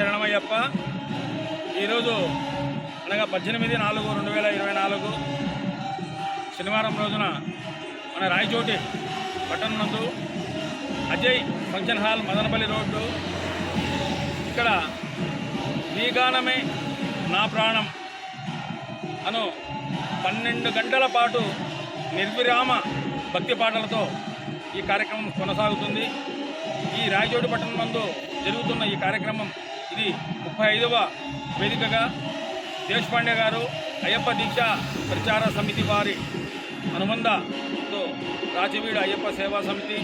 శరణమయ్యప్ప. ఈరోజు అనగా పద్దెనిమిది నాలుగు రెండు వేల ఇరవై నాలుగు శనివారం రోజున మన రాయచోటి పట్టణం నందు Ajay function hall Madanapalle road. ఇక్కడ నీ గానమే నా ప్రాణం అను పన్నెండు గంటల పాటు నిర్విరామ భక్తి పాటలతో ఈ కార్యక్రమం కొనసాగుతుంది. ఈ రాయచోటి పట్టణం నందు జరుగుతున్న ఈ కార్యక్రమం ఇది ముప్పై ఐదవ వేదికగా దేశపాండే గారు అయ్యప్ప దీక్ష ప్రచార సమితి వారి అనుబంధంతో రాజవీడు అయ్యప్ప సేవా సమితి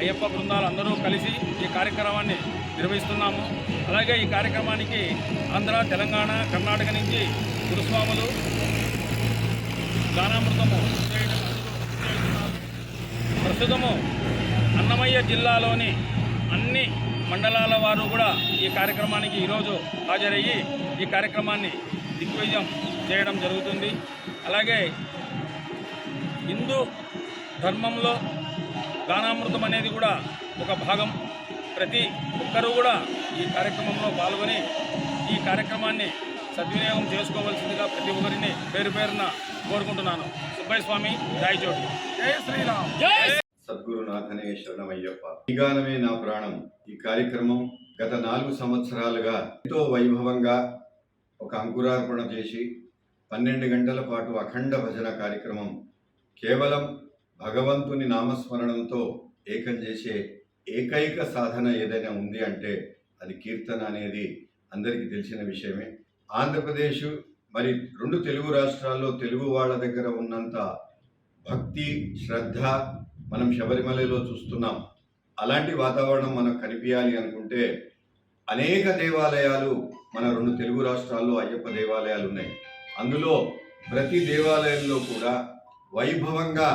అయ్యప్ప బృందాలు అందరూ కలిసి ఈ కార్యక్రమాన్ని నిర్వహిస్తున్నాము. అలాగే ఈ కార్యక్రమానికి ఆంధ్ర తెలంగాణ కర్ణాటక నుంచి గురుస్వాములు గానామృతము ప్రస్తుతము అన్నమయ్య జిల్లాలోని అన్ని మండలాల వారు కూడా ఈ కార్యక్రమానికి ఈరోజు హాజరయ్యి ఈ కార్యక్రమాన్ని దిగ్విజయం చేయడం జరుగుతుంది. అలాగే హిందూ ధర్మంలో గానామృతం అనేది కూడా ఒక భాగం. ప్రతి ఒక్కరూ కూడా ఈ కార్యక్రమంలో పాల్గొని ఈ కార్యక్రమాన్ని సద్వినియోగం చేసుకోవాల్సిందిగా ప్రతి ఒక్కరిని పేరు పేరున కోరుకుంటున్నాను. సుబ్బయ్య స్వామి రాయచోటి. జై శ్రీరామ్. జై సద్గురునాథనే శరణమయ్యప్ప. ఈ గానమే నా ప్రాణం. ఈ కార్యక్రమం గత నాలుగు సంవత్సరాలుగా ఎంతో వైభవంగా ఒక అంకురార్పణ చేసి పన్నెండు గంటల పాటు అఖండ భజన కార్యక్రమం కేవలం భగవంతుని నామస్మరణంతో ఏకం చేసే ఏకైక సాధన ఏదైనా ఉంది అంటే అది కీర్తన అనేది అందరికీ తెలిసిన విషయమే. ఆంధ్రప్రదేశ్ మరి రెండు తెలుగు రాష్ట్రాల్లో తెలుగు వాళ్ళ దగ్గర ఉన్నంత భక్తి శ్రద్ధ మనం శబరిమలలో చూస్తున్నాం. అలాంటి వాతావరణం మనకు కనిపించాలి అనుకుంటే అనేక దేవాలయాలు మన రెండు తెలుగు రాష్ట్రాల్లో అయ్యప్ప దేవాలయాలు ఉన్నాయి. అందులో ప్రతి దేవాలయంలో కూడా వైభవంగా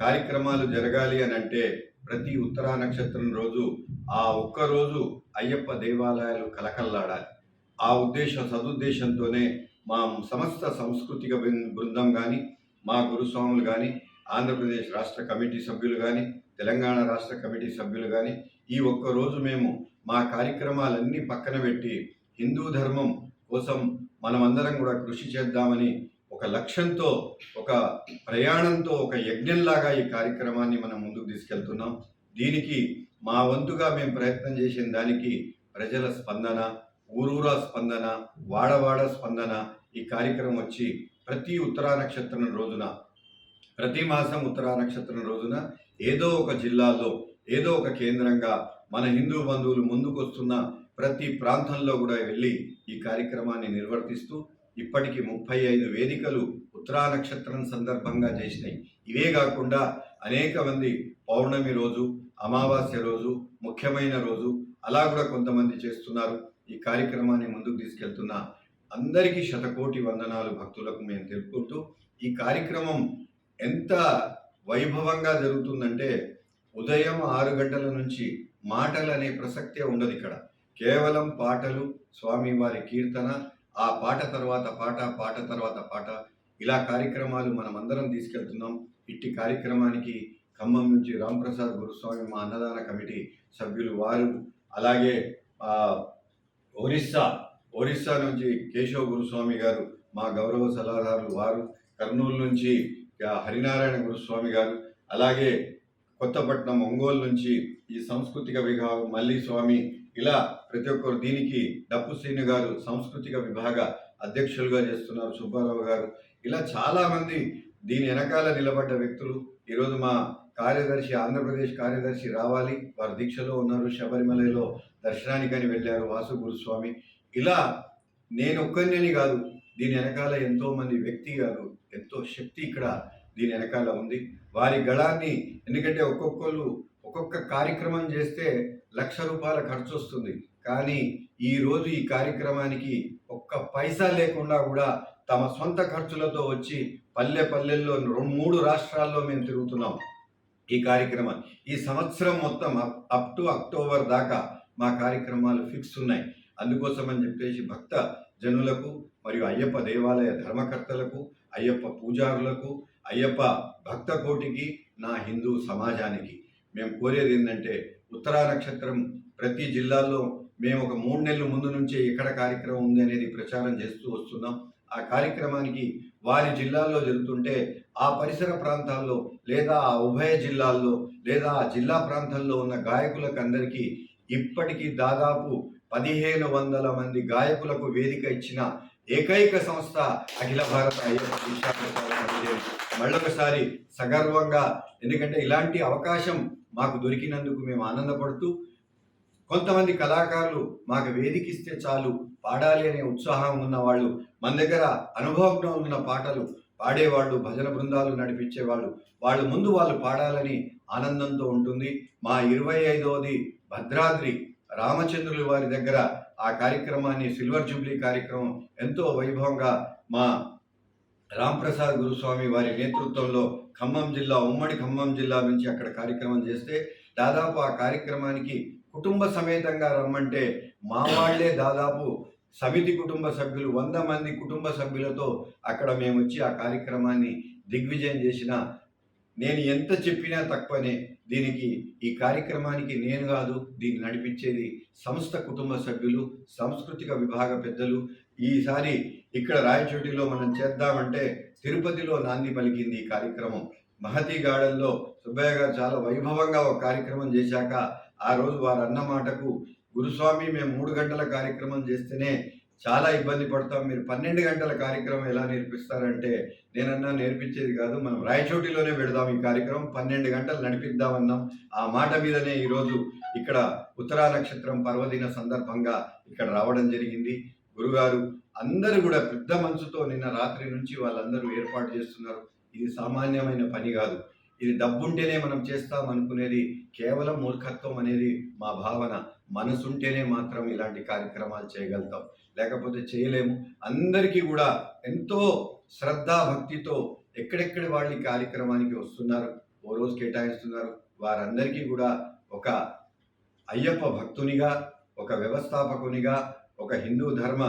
కార్యక్రమాలు జరగాలి అని అంటే ప్రతి ఉత్తరా నక్షత్రం రోజు ఆ ఒక్క రోజు అయ్యప్ప దేవాలయాలు కలకల్లాడాలి ఆ ఉద్దేశ సదుద్దేశంతోనే మా సమస్త సాంస్కృతిక బృందం కానీ మా గురుస్వాములు కానీ ఆంధ్రప్రదేశ్ రాష్ట్ర కమిటీ సభ్యులు కానీ తెలంగాణ రాష్ట్ర కమిటీ సభ్యులు కానీ ఈ ఒక్క రోజు మేము మా కార్యక్రమాలన్నీ పక్కన పెట్టి హిందూ ధర్మం కోసం మనమందరం కూడా కృషి చేద్దామని ఒక లక్ష్యంతో ఒక ప్రయాణంతో ఒక యజ్ఞంలాగా ఈ కార్యక్రమాన్ని మనం ముందుకు తీసుకెళ్తున్నాం. దీనికి మా వంతుగా మేము ప్రయత్నం చేసిన దానికి ప్రజల స్పందన ఊరూరా స్పందన వాడవాడ స్పందన ఈ కార్యక్రమం వచ్చి ప్రతి ఉత్తరా నక్షత్రం రోజున ప్రతి మాసం ఉత్తరా నక్షత్రం రోజున ఏదో ఒక జిల్లాలో ఏదో ఒక కేంద్రంగా మన హిందూ బంధువులు ముందుకొస్తున్న ప్రతి ప్రాంతంలో కూడా వెళ్ళి ఈ కార్యక్రమాన్ని నిర్వర్తిస్తూ ఇప్పటికి ముప్పై ఐదు వేదికలు ఉత్తరా నక్షత్రం సందర్భంగా చేసినాయి. ఇవే కాకుండా అనేక మంది పౌర్ణమి రోజు అమావాస్య రోజు ముఖ్యమైన రోజు అలా కూడా కొంతమంది చేస్తున్నారు. ఈ కార్యక్రమాన్ని ముందుకు తీసుకెళ్తున్న అందరికీ శతకోటి వందనాలు భక్తులకు మేము తెలుపుకుంటూ ఈ కార్యక్రమం ఎంత వైభవంగా జరుగుతుందంటే ఉదయం ఆరు గంటల నుంచి మాటలు అనే ప్రసక్తే ఉండదు ఇక్కడ. కేవలం పాటలు స్వామివారి కీర్తన ఆ పాట తర్వాత పాట పాట తర్వాత పాట ఇలా కార్యక్రమాలు మనం అందరం తీసుకెళ్తున్నాం. ఇట్టి కార్యక్రమానికి ఖమ్మం నుంచి రాంప్రసాద్ గురుస్వామి మా అన్నదాన కమిటీ సభ్యులు వారు అలాగే ఒరిస్సా ఒరిస్సా నుంచి కేశవ గురుస్వామి గారు మా గౌరవ సలహాదారులు వారు కర్నూలు నుంచి హరినారాయణ గురుస్వామి గారు అలాగే కొత్తపట్నం ఒంగోలు నుంచి ఈ సాంస్కృతిక విభాగం మల్లి స్వామి ఇలా ప్రతి ఒక్కరు దీనికి డప్పు శ్రీను గారు సాంస్కృతిక విభాగ అధ్యక్షులుగా చేస్తున్నారు సుబ్బారావు గారు. ఇలా చాలామంది దీని వెనకాల నిలబడ్డ వ్యక్తులు ఈరోజు మా కార్యదర్శి ఆంధ్రప్రదేశ్ కార్యదర్శి రావాలి వారు దీక్షలో ఉన్నారు శబరిమలలో దర్శనానికని వెళ్ళారు వాసు గురుస్వామి. ఇలా నేను ఒక్కరిని కాదు దీని వెనకాల ఎంతోమంది వ్యక్తిగాలు ఎంతో శక్తి ఇక్కడ దీని వెనకాల ఉంది. వారి గళాన్ని ఎందుకంటే ఒక్కొక్కరు ఒక్కొక్క కార్యక్రమం చేస్తే లక్ష రూపాయల ఖర్చు వస్తుంది. కానీ ఈరోజు ఈ కార్యక్రమానికి ఒక్క పైసా లేకుండా కూడా తమ సొంత ఖర్చులతో వచ్చి పల్లె పల్లెల్లో రెండు మూడు రాష్ట్రాల్లో మేము తిరుగుతున్నాం. ఈ కార్యక్రమం ఈ సంవత్సరం మొత్తం అప్- అప్ టు అక్టోబర్ దాకా మా కార్యక్రమాలు ఫిక్స్ ఉన్నాయి. అందుకోసం అని చెప్పేసి భక్త జనులకు మరియు అయ్యప్ప దేవాలయ ధర్మకర్తలకు అయ్యప్ప పూజారులకు అయ్యప్ప భక్త కోటికి నా హిందూ సమాజానికి. మేము కోరేది ఏంటంటే ఉత్తరా నక్షత్రం ప్రతి జిల్లాల్లో మేము ఒక మూడు నెలల ముందు నుంచే ఎక్కడ కార్యక్రమం ఉంది అనేది ప్రచారం చేస్తూ వస్తున్నాం. ఆ కార్యక్రమానికి వారి జిల్లాల్లో జరుగుతుంటే ఆ పరిసర ప్రాంతాల్లో లేదా ఆ ఉభయ జిల్లాల్లో లేదా ఆ జిల్లా ప్రాంతాల్లో ఉన్న గాయకులకు అందరికీ ఇప్పటికీ దాదాపు పదిహేను వందల మంది గాయకులకు వేదిక ఇచ్చిన ఏకైక సంస్థ అఖిల భారత మళ్ళొకసారి సగర్వంగా ఎందుకంటే ఇలాంటి అవకాశం మాకు దొరికినందుకు మేము ఆనందపడుతూ కొంతమంది కళాకారులు మాకు వేదికిస్తే చాలు పాడాలి అనే ఉత్సాహం ఉన్న వాళ్ళు మన దగ్గర అనుభవంలో ఉన్న పాటలు పాడేవాళ్ళు భజన బృందాలు నడిపించేవాళ్ళు వాళ్ళు ముందు వాళ్ళు పాడాలని ఆనందంతో ఉంటుంది. మా ఇరవై ఐదవది భద్రాద్రి రామచంద్రుల వారి దగ్గర ఆ కార్యక్రమాన్ని సిల్వర్ జూబ్లీ కార్యక్రమం ఎంతో వైభవంగా మా రాంప్రసాద్ గురుస్వామి వారి నేతృత్వంలో ఖమ్మం జిల్లా ఉమ్మడి ఖమ్మం జిల్లా నుంచి అక్కడ కార్యక్రమం చేస్తే దాదాపు ఆ కార్యక్రమానికి కుటుంబ సమేతంగా రమ్మంటే మా వాళ్ళే దాదాపు సమితి కుటుంబ సభ్యులు వంద మంది కుటుంబ సభ్యులతో అక్కడ మేము వచ్చి ఆ కార్యక్రమాన్ని దిగ్విజయం చేసిన నేను ఎంత చెప్పినా తక్కువనే. దీనికి ఈ కార్యక్రమానికి నేను కాదు దీన్ని నడిపించేది సంస్థ కుటుంబ సభ్యులు సాంస్కృతిక విభాగ పెద్దలు. ఈసారి ఇక్కడ రాయచోటిలో మనం చేద్దామంటే తిరుపతిలో నాంది పలికింది ఈ కార్యక్రమం. మహతి గార్డెన్లో సుబ్బయ్య గారు చాలా వైభవంగా ఒక కార్యక్రమం చేశాక ఆ రోజు వారు అన్న మాటకు గురుస్వామి మేము మూడు గంటల కార్యక్రమం చేస్తేనే చాలా ఇబ్బంది పడతాం. మీరు పన్నెండు గంటల కార్యక్రమం ఎలా నేర్పిస్తారంటే నేనన్నా నేర్పించేది కాదు మనం రాయచోటిలోనే పెడదాం ఈ కార్యక్రమం పన్నెండు గంటలు నడిపిద్దామన్నాం. ఆ మాట మీదనే ఈరోజు ఇక్కడ ఉత్తరా నక్షత్రం పర్వదిన సందర్భంగా ఇక్కడ రావడం జరిగింది. గురుగారు అందరూ కూడా పెద్ద మనసుతో నిన్న రాత్రి నుంచి వాళ్ళందరూ ఏర్పాటు చేస్తున్నారు. ఇది సామాన్యమైన పని కాదు. ఇది డబ్బుంటేనే మనం చేస్తాం అనుకునేది కేవలం మూర్ఖత్వం అనేది మా భావన. మనసుంటేనే మాత్రం ఇలాంటి కార్యక్రమాలు చేయగలుగుతాం. లేకపోతే చేయలేము. అందరికీ కూడా ఎంతో శ్రద్ధ భక్తితో ఎక్కడెక్కడ వాళ్ళు ఈ కార్యక్రమానికి వస్తున్నారు ఓ రోజు కేటాయిస్తున్నారు వారందరికీ కూడా ఒక అయ్యప్ప భక్తునిగా ఒక వ్యవస్థాపకునిగా ఒక హిందూ ధర్మ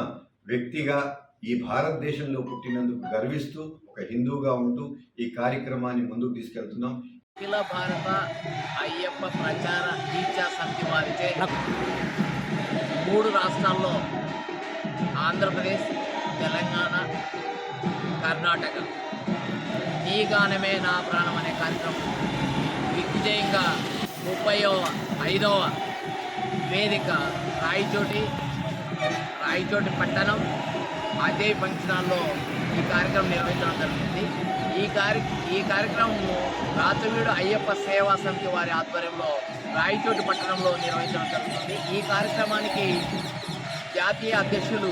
వ్యక్తిగా ఈ భారతదేశంలో పుట్టినందుకు గర్విస్తూ ఒక హిందూగా ఉంటూ ఈ కార్యక్రమాన్ని ముందుకు తీసుకెళ్తున్నాం. అఖిల భారత అయ్యప్ప ప్రచార దీక్షా సమితి వారిచే మూడు రాష్ట్రాల్లో ఆంధ్రప్రదేశ్ తెలంగాణ కర్ణాటక. నీ గానమే నా ప్రాణం అనే కార్యక్రమం. విజయంగా ముప్పైవ ఐదవ వేదిక రాయచోటి రాయచోటి పట్టణం అజయ్ ఫంక్షన్ ఈ కార్యక్రమం నిర్వహించడం జరుగుతుంది ఈ కార్య ఈ కార్యక్రమము రాతవీడు అయ్యప్ప సేవా సమితి వారి ఆధ్వర్యంలో రాయచోటి పట్టణంలో నిర్వహించడం జరుగుతుంది. ఈ కార్యక్రమానికి జాతీయ అధ్యక్షులు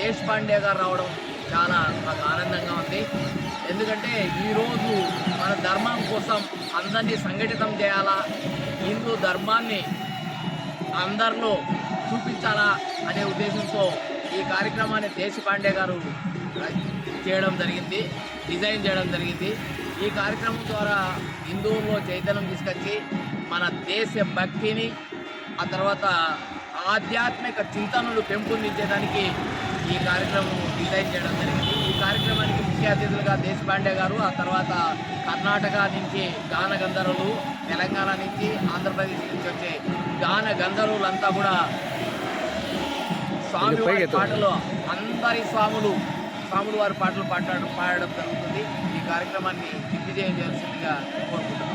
దేశ్ పాండే గారు రావడం చాలా మాకు ఆనందంగా ఉంది. ఎందుకంటే ఈరోజు మన ధర్మం కోసం అందరినీ సంఘటితం చేయాలా హిందూ ధర్మాన్ని అందరిలో చూపించాలా అనే ఉద్దేశంతో ఈ కార్యక్రమాన్ని దేశపాండే గారు చేయడం జరిగింది డిజైన్ చేయడం జరిగింది. ఈ కార్యక్రమం ద్వారా హిందువుల్లో చైతన్యం తీసుకొచ్చి మన దేశ భక్తిని ఆ తర్వాత ఆధ్యాత్మిక చింతనలు పెంపొందించేదానికి ఈ కార్యక్రమం డిజైన్ చేయడం జరిగింది. ఈ కార్యక్రమానికి ముఖ్య అతిథులుగా దేశపాండే గారు ఆ తర్వాత కర్ణాటక నుంచి గాన గంధర్వులు తెలంగాణ నుంచి ఆంధ్రప్రదేశ్ నుంచి వచ్చే గాన గంధర్వులంతా కూడా స్వామి పాటలు అందరి స్వాములు స్వాములు వారి పాటలు పాడడం పాడడం జరుగుతుంది. ఈ కార్యక్రమాన్ని దిగ్విజయం చేయాల్సిందిగా కోరుకుంటున్నాం.